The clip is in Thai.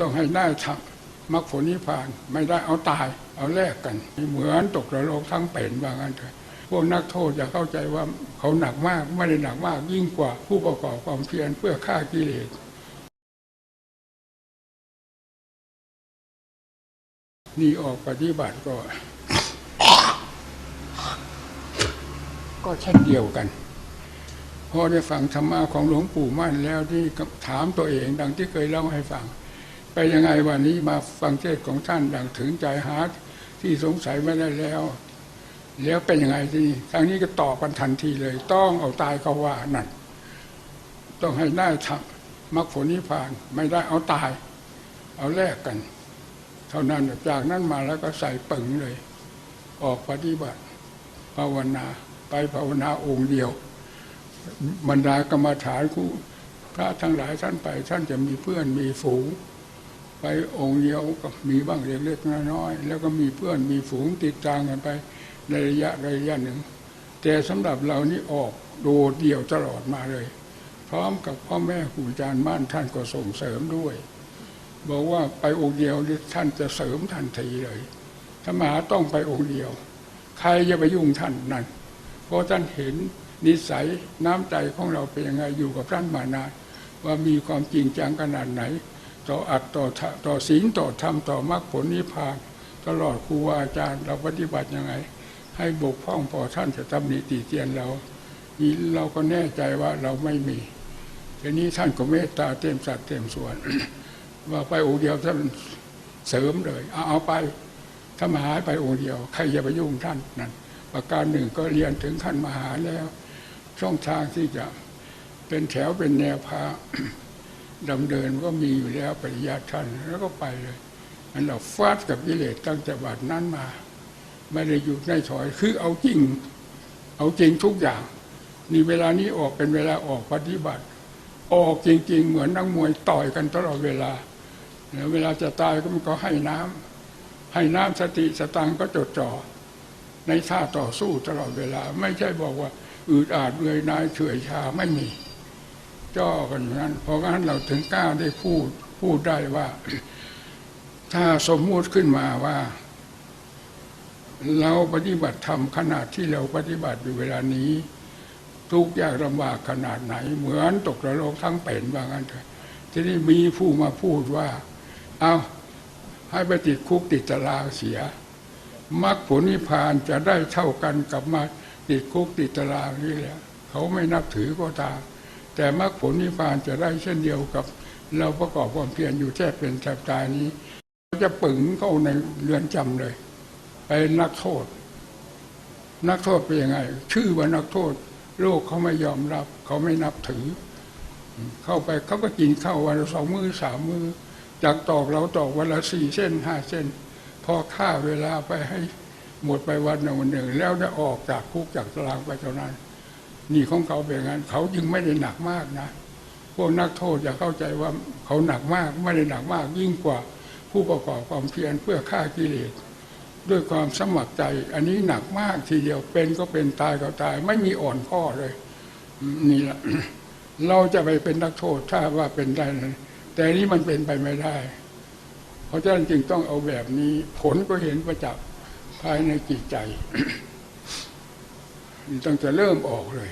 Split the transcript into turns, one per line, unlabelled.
ต้องให้ได้ทำมรรคผลนิพพานไม่ได้เอาตาย เอาแลกกัน เหมือนตกนรกทั้งเป็นว่างั้นเถอะพวกนักโทษจะเข้าใจว่าเขาหนักมากไม่ได้หนักมากยิ่งกว่าผู้ประกอบความเพียรเพื่อฆ่ากิเลสนี่ออกปฏิบัติก็ ก็เช่นเดียวกันพอได้ฟังธรรมะของหลวงปู่มั่นแล้วที่ถามตัวเองดังที่เคยเล่าให้ฟัง ไปยังไงวันนี้มาฟังเทศของท่านดังถึงใจหาที่สงสัยไม่ได้แล้ว แล้วเป็นยังไงที่นี่ทางนี้ก็ตอบกันทันทีเลย ต้องเอาตายเขาว่านั่นต้องให้ได้ทำมรรคผลนิพพานไม่ได้เอาตาย เอาแลกกัน เท่านั้นจากนั้นมาแล้วก็ใส่ปึงเลย ออกปฏิบัติ ภาวนาไปภาวนาองค์เดียว บรรดากรรมฐานคู่พระทั้งหลายท่านไปท่านจะมีเพื่อนมีฝูง ไปองค์เดียวก็มีบ้างเล็กๆน้อยๆแล้วก็มีเพื่อนมีฝูงติดตามกันไปในระยะระยะหนึ่ง แต่สำหรับเรานี่ออกโดดเดี่ยวตลอดมาเลย พร้อมกับพ่อแม่ครูอาจารย์ม่านท่านก็ส่งเสริมด้วย บอกว่าไปองค์เดียวท่านจะเสริมทันทีเลยถ้ามาต้องไปองค์เดียว ใครจะไปยุ่งท่านนั่นเพราะท่านเห็นนิสัยน้ำใจของเราเป็นยังไงอยู่กับท่านมานานว่ามีความจริงจังขนาดไหน ต่ออัดต่อต่อศีลต่อธรรมต่อมรรคผลนิพพาน ตลอดครูบาอาจารย์ เราปฏิบัติยังไง ให้บกพร่องพอท่านจะตำหนิติเตียนเรานี่เราก็แน่ใจว่าเราไม่มีทีนี้ท่านก็เมตตาเต็มสัดเต็มส่วน ว่าไปองค์เดียวท่านเสริมเลยเอาเอาไปถ้ามาหาไปองค์เดียว ใครจะไปยุ่งท่านนั่นประการหนึ่งก็เรียนถึงขั้นมหาแล้ว ช่องทางที่จะเป็นแถวเป็นแนวพา ดำเดินก็มีอยู่แล้วปริยัติท่านแล้วก็ไปเลยมันเราฟาดกับกิเลสตั้งแต่บัดนั้นมา ไม่ได้หยุดไม่ถอยคือเอาจริง เอาจริงทุกอย่าง นี่เวลานี้ออกเป็นเวลาออกปฏิบัติ ออกจริง ๆ เหมือนนักมวยต่อยกันตลอดเวลาแล้วเวลาจะตายก็มันก็ให้น้ำให้น้ำสติสตังก็จดจ่อในท่าต่อสู้ตลอดเวลา ไม่ใช่บอกว่า อืดอาดเลยนายเฉื่อยชาไม่มี จ่อกันอย่นั้นเพราะงั้นเราถึงกล้าได้พูดพูดได้ว่า ถ้าสมมุติขึ้นมาว่า เราปฏิบัติธรรมขนาดที่เราปฏิบัติอยู่เวลานี้ ทุกยากลำบากขนาดไหน เหมือนตกนรกทั้งเป็นว่างั้นเถอะทีนี้มีผู้มาพูดว่า เอาให้ไปติดคุกติดตารางเสียมรรคผลนิพพานจะได้เท่ากันกับมาติดคุกติดตารางนี่แหละเขาไม่นับถือก็ตาม แต่มรรคผลนิพพานจะได้เช่นเดียวกับ เราประกอบความเพียรอยู่แทบเป็นแทบตายนี้จะปึงเข้าในเรือนจำเลยเป็นนักโทษ นักโทษเป็นยังไง ชื่อว่านักโทษ โลกเขาไม่ยอมรับ เขาไม่นับถือ เข้าไปเขาก็กินข้าววันละสองมือสามมือจากตอกเราตอกวันละสี่เส้นห้าเส้น พอฆ่าเวลาไปให้หมดไปวันหนึ่งวันหนึ่ง แล้วได้ออกจากคุกจากตารางไปเท่านั้น นี่ของเขาเป็นงั้นเขาจึงไม่ได้หนักมากนะ พวกนักโทษอย่าเข้าใจว่าเขาหนักมากไม่ได้หนักมากยิ่งกว่าผู้ประกอบความเพียรเพื่อฆ่ากิเลสด้วยความสมัครใจ อันนี้หนักมากทีเดียวเป็นก็เป็นตายก็ตาย ไม่มีอ่อนข้อเลยนี่แหละเราจะไปเป็นนักโทษถ้าว่าเป็นได้นะแต่นี้มันเป็นไปไม่ได้ เพราะฉะนั้นจึงต้องเอาแบบนี้ ผลก็เห็นประจักษ์ภายในจิตใจ ต้องจะเริ่มออกเลย